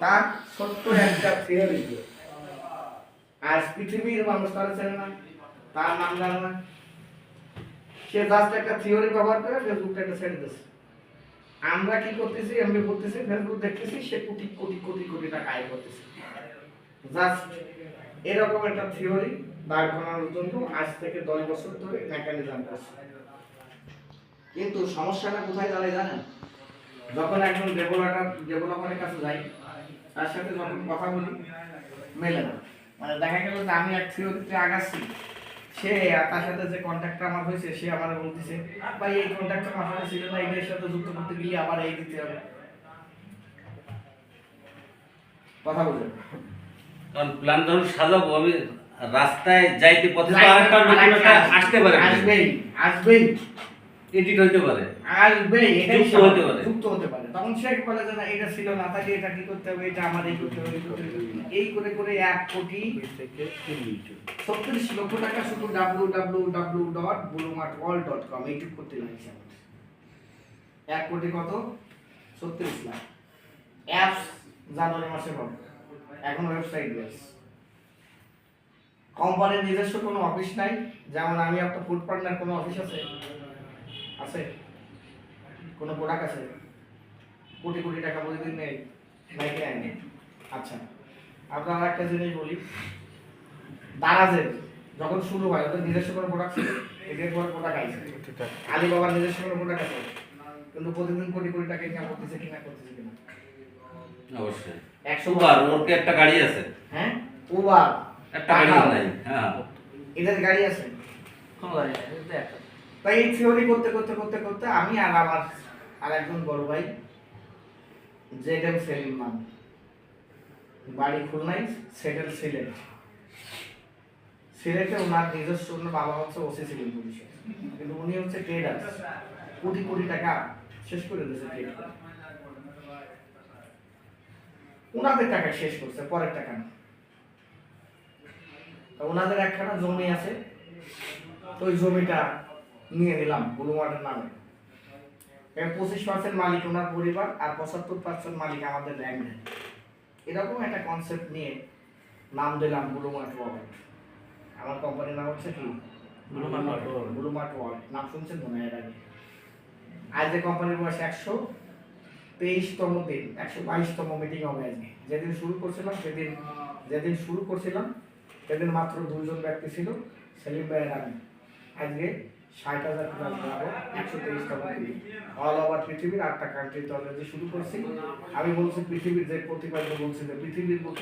তার ছোট্ট একটা থিওরি আজ পৃথিবীর মানুষ তারা চেনে না, তার নাম জানে না। সে জাস্ট একটা থিওরি ব্যবহার করে ফেসবুকটা একটা ছেড়ে দিচ্ছে আমরা কি করতেছি এমনি করতেছি ফেসবুক দেখতেছি, সে কোটি কোটি কোটি কোটি টাকা আয় করতেছে। জাস্ট এরকম একটা থিওরি দাঁড় করানোর জন্য আজ থেকে দশ বছর ধরে মেকানিজম করছে কিন্তু সমস্যাটা কোথায় দাঁড়ায় জানেন? যখন একজন ডেভেলপার ডেভেলপারের কাছে যাই তার সাথে যখন কথা বলি মেলে না। মানে দেখা গেল যে আমি এক থিওরিতে আগাচ্ছি। সে তার সাথে যে কন্ট্যাক্টটা আমার হয়েছে সে আমার বলতেছে ভাই এই কন্ট্যাক্টটা আমার সাথে ছিল না এটার সাথে যুক্ত করতে গেলে আবার এই দিতে হবে। কথা বুঝলেন কারণ প্ল্যান ধরুন সাজাবো আমি রাস্তায় যাইতে পথে তো আরেকটা আসতে পারে। আসবেই আসবেই। এডিট হইতে পারে। আসবেই এটাই যুক্ত হতে পারে। যুক্ত হতে পারে। তখন সে বলে যে না এটা ছিল না তাকে এটা কি করতে হবে এটা এই করতে হবে এই করে করে এক কোটি ছত্রিশ লক্ষ টাকা শুধু W W W dot বুলুমার্ট all dot com এইটুকু করতে লাগছে আমাদের। এক কোটি কত? ছত্রিশ লাখ। অ্যাপস জানুয়ারি মাসে হবে এখন ওয়েবসাইট বেস কোম্পানির নিজস্ব কোনো অফিস নাই। যেমন আমি একটা ফুড পার্টনার কোনো অফিস আছে? আছে? কোনো প্রোডাক্ট আছে? কোটি কোটি টাকা প্রতিদিন নেই নাই কি নেই আচ্ছা আপনার একটা জিনিস বলি। দারাজের যখন শুরু হয় ওদের নিজস্ব কোনো প্রোডাক্ট ছিল? এদের কোনো প্রোডাক্ট আছে? আলিবাবার নিজস্ব কোনো প্রোডাক্ট আছে? কিন্তু প্রতিদিন কোটি কোটি টাকা ইনকাম করতেছে কিনা করতেছে কিনা? অবশ্যই। একশো ওর কি একটা গাড়ি আছে? হ্যাঁ? উবার একটা গাড়ি নাই। হ্যাঁ। এদের গাড়ি আছে? কোনো গাড়ি নেই? একটা। তাই এই থিওরি করতে করতে করতে করতে আমি আর আমার আর একজন বড় ভাই জেড এম সেলিম নাম বাড়ি খুলনায় সেটেল সিলেট। সিলেটে ওনার নিজস্ব ওনার বাবা হচ্ছে ওসি ছিলেন পুলিশে কিন্তু উনি হচ্ছে ট্রেডার কোটি কোটি টাকা শেষ করে দিয়েছে ট্রেড ওনাদের টাকা শেষ করছে, পরের টাকা না। ওনাদের একখানা জমি আছে। ওই জমিটা নিয়ে নিলাম গুলুমাটের নামে। এর পঁচিশ পার্সেন্ট মালিক ওনার পরিবার আর পঁচাত্তর পার্সেন্ট মালিক আমাদের ল্যান্ড এরকম একটা কনসেপ্ট নিয়ে নাম দিলাম গুলুমাট ওয়ার্ল্ড আমার কোম্পানির নাম হচ্ছে কি. গুলুমাট ওয়ার্ল্ড নাম শুনছেন মনে হয় আগে? আজ যে কোম্পানির বয়স একশো তেইশতম দিন একশো বাইশতম মিটিং হবে আজকে। যেদিন শুরু করছিলাম সেদিন যেদিন শুরু করছিলাম সেদিন মাত্র দুজন ব্যক্তি ছিল সেলিম ভাইয়ের আমি আজকে ষাট হাজার প্লাস গ্রাহক একশো তেইশটা দিন অল ওভার পৃথিবীর আটটা কান্ট্রিতে অলরেডি শুরু করছি আমি বলছি পৃথিবীর যে প্রতিপাদ্য বলছি যে পৃথিবীর বুকে